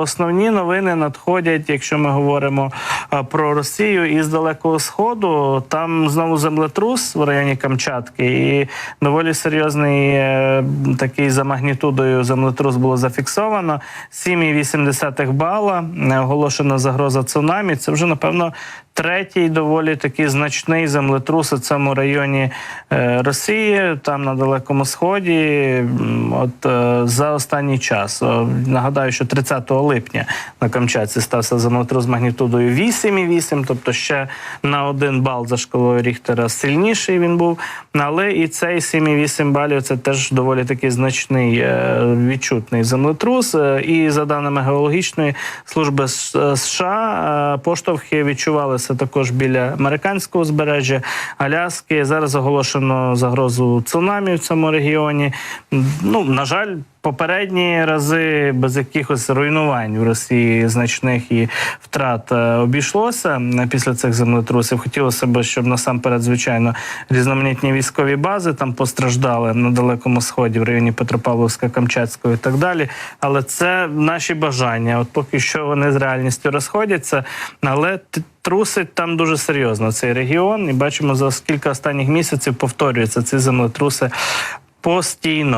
Основні новини надходять, якщо ми говоримо про Росію із далекого сходу. Там знову землетрус в районі Камчатки, і доволі серйозний е, такий за магнітудою землетрус було зафіксовано. 7,8 бала е, оголошена загроза цунамі. Це вже напевно третій доволі такий значний землетрус у цьому районі е, Росії, там на далекому сході. От е, за останній час нагадаю, що 30 липня на Камчатці стався землетрус з магнітудою 8,8, тобто ще на один бал за шкалою Ріхтера сильніший він був. Але і цей 7,8 балів це теж доволі такий значний е, відчутний землетрус. І за даними геологічної служби США, поштовхи відчувалися також біля американського узбережжя Аляски. Зараз оголошено загрозу цунамі в цьому регіоні. Ну на жаль. Попередні рази без якихось руйнувань в Росії значних і втрат е, обійшлося після цих землетрусів. Хотілося б, щоб насамперед, звичайно, різноманітні військові бази там постраждали на далекому сході, в районі Петропавловська, Камчатського і так далі. Але це наші бажання. От поки що вони з реальністю розходяться, але трусить там дуже серйозно цей регіон. І бачимо за кілька останніх місяців повторюються ці землетруси постійно.